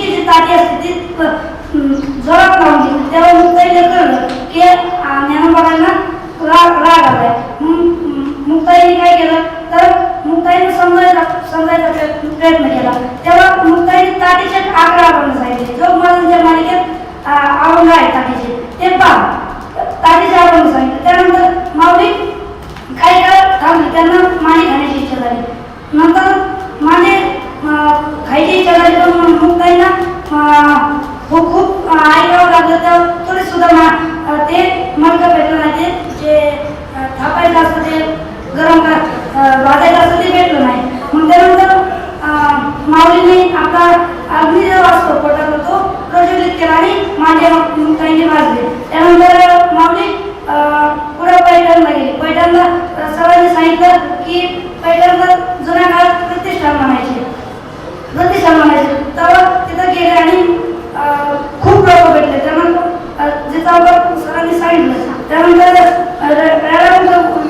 जी तिची असते ती जोरात लावून घेते तेव्हा मुक्ताईला कळलं की ज्ञानोबाबांना राग राग आलाय. मुक्ताईने काय केलं? तर मुक्ताईने समजायचा समजायचा प्रयत्न केला. तेव्हा मुक्ताईने ताटीच्या आकडा आपण सांगितले. सांगितलं की पहिल्यांदा जुन्या काळात प्रतिष्ठा म्हणायचे. प्रतिष्ठा म्हणायचे. तेव्हा तिथं गेले आणि खूप लोक भेटले. त्यानंतर अं, जे चौकात सरांनी सांगितलं त्यानंतर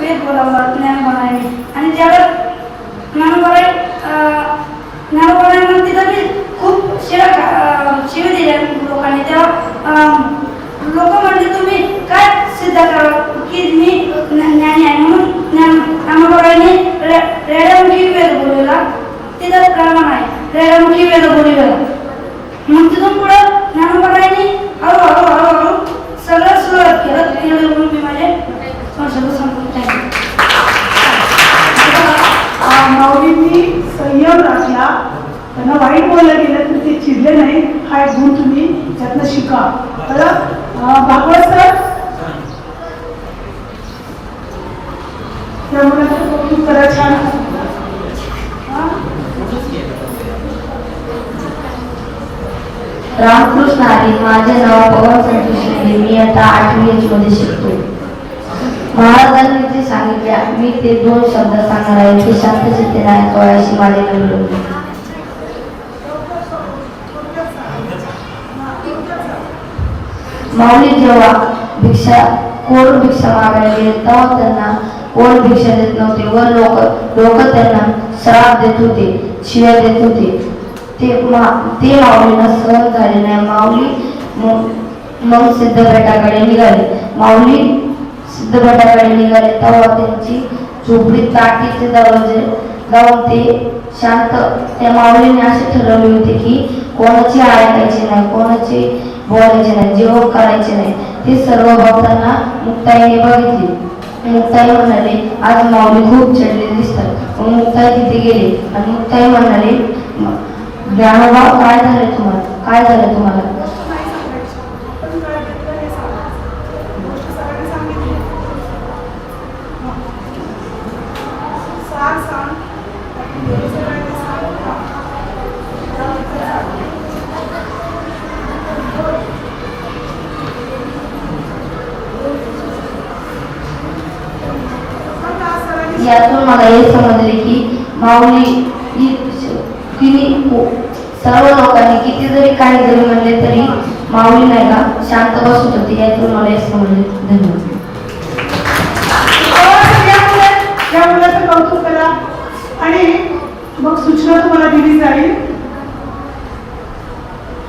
वेद बोलावला ज्ञान ज्ञानपणाने आणि त्यावर ज्ञान ज्ञानपणाने तिथं मी खूप शिरा शिवे दिल्या लोकांनी तेव्हा लोक म्हणले तुम्ही काय सिद्ध करा की मी ज्ञा- ज्ञानी आहे म्हणून ज्ञान ज्ञानपणाने रेडामुखी वेद बोलवला तिथं प्रमाण आहे रेडामुखी वेद बोलवला मग तिथून पुढं ज्ञानपणाने हळू हळू सगळं सुरुवात केलं म्हणून मी। माझे संशोधन संपूर्ण माऊलींनी संयम राखला। त्यांना वाईट बोललं गेलं तर ते चिडले नाही. हा एक गुण तुम्ही त्यातनं शिका. तर भागवत सर. त्या मुलाचं कौतुक करा छान. रामकृष्ण हरी माझे नाव पवन संतोष शिंदे मी आता आठवी एच मध्ये शिकतो. महाराजांनी जे सांगितले मी ते दोन शब्द सांगणार आहे. ते शांत चित्ते नायक वयाशी माझे मिळवले माऊली जेव्हा भिक्षा कोण भिक्षा मागायला गेले तेव्हा त्यांना कोण भिक्षा देत नव्हते. व लोक लोक त्यांना श्राप देत होते शिव्या देत होते. ते मा ते माऊलींना सहन झाले नाही. माऊली मग सिद्धपेठाकडे निघाले. माऊली सिद्धपेठाकडे निघाले तेव्हा त्यांची झोपडी ताटीचे दरवाजे लावून ते शांत त्या माऊलीने असे ठरवले होते की कोणाची ऐकायचे नाही कोणाची बोलायचे नाही जेवण करायचे नाही. ते सर्व भक्तांना मुक्ताईने बघितले. मुक्ताई म्हणाले आज माऊली खूप चढले दिसतात. मुक्ताई तिथे गेले आणि मुक्ताई म्हणाले ज्ञानोबा काय झाले तुम्हाला काय झालं तुम्हाला यातून मला हे समजले की माऊली ही तिने सर्व लोकांनी किती जरी काही जरी म्हणले तरी माऊली नाही का? शांत बसत होती यातून मला हे समजले. धन्यवाद. या मुलाचं कौतुक करा. आणि मग सूचना तुम्हाला दिली जाईल.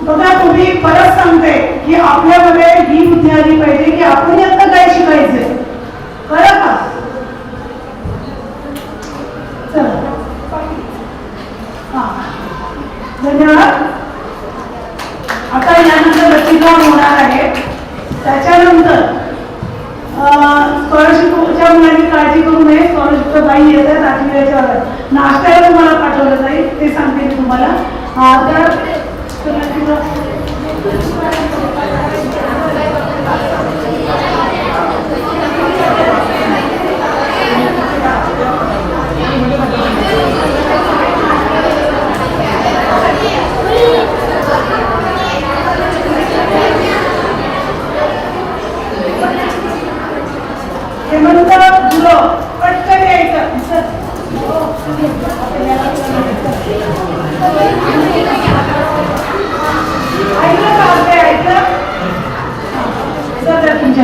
बघा तुम्ही परत सांगते की आपल्यामध्ये ही बुद्धी आली पाहिजे की आपण आता काय शिकायचंय कळलं का चला हा धन्यवाद आता यानंतर लसीकरण होणार आहे. त्याच्यानंतर स्कॉलरशिपच्या मुलांनी काळजी करू नये. स्कॉलरशिपच्या बाई येतात याच्यावर. नाश्त्याला तुम्हाला पाठवलं जाईल ते सांगते मी तुम्हाला. तर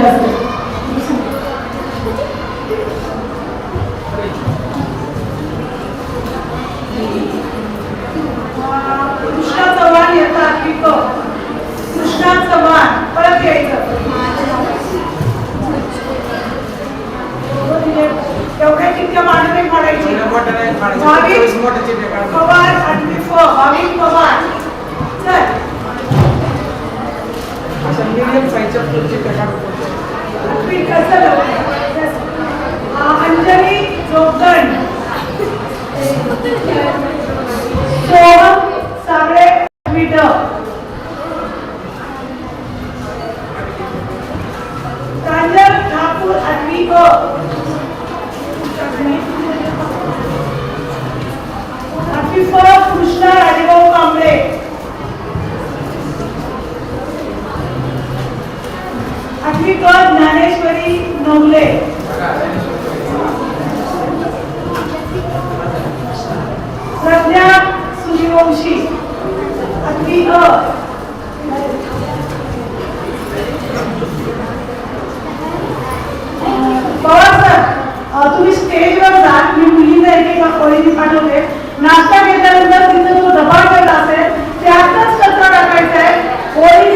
सर रोगण सोहम सागरे विड कांजल ठाकूर आदमी ग कृष्णा राजेभाऊ कांबळे. आपली क ज्ञानेश्वरी नवले. तुम्ही स्टेजवर जा मी मुलींना एक एका कोळीने पाठवते. नाश्ता घेतल्यानंतर तिथं जो डबा ठेवला असेल त्यातच कचरा टाकायचा आहे कोळी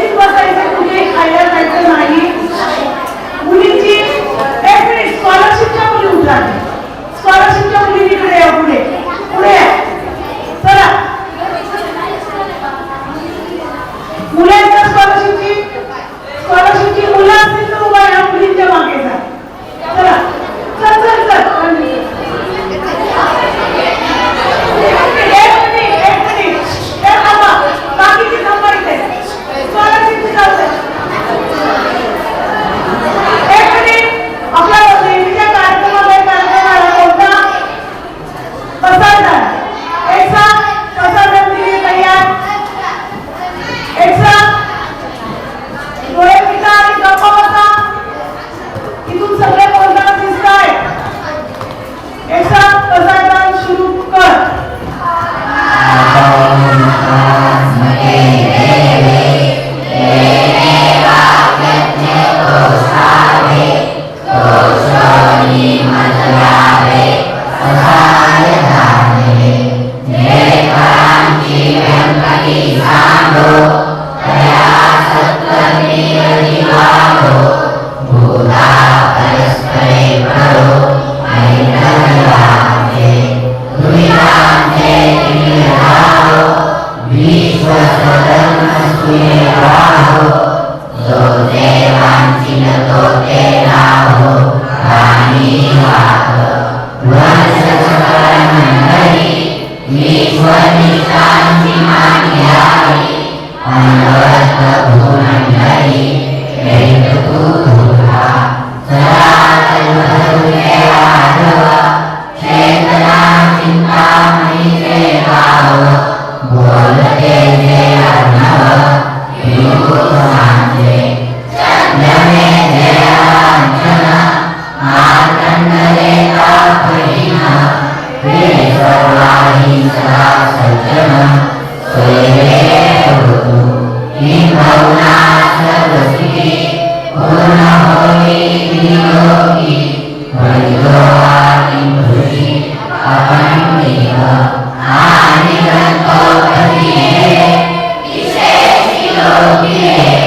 Yeah.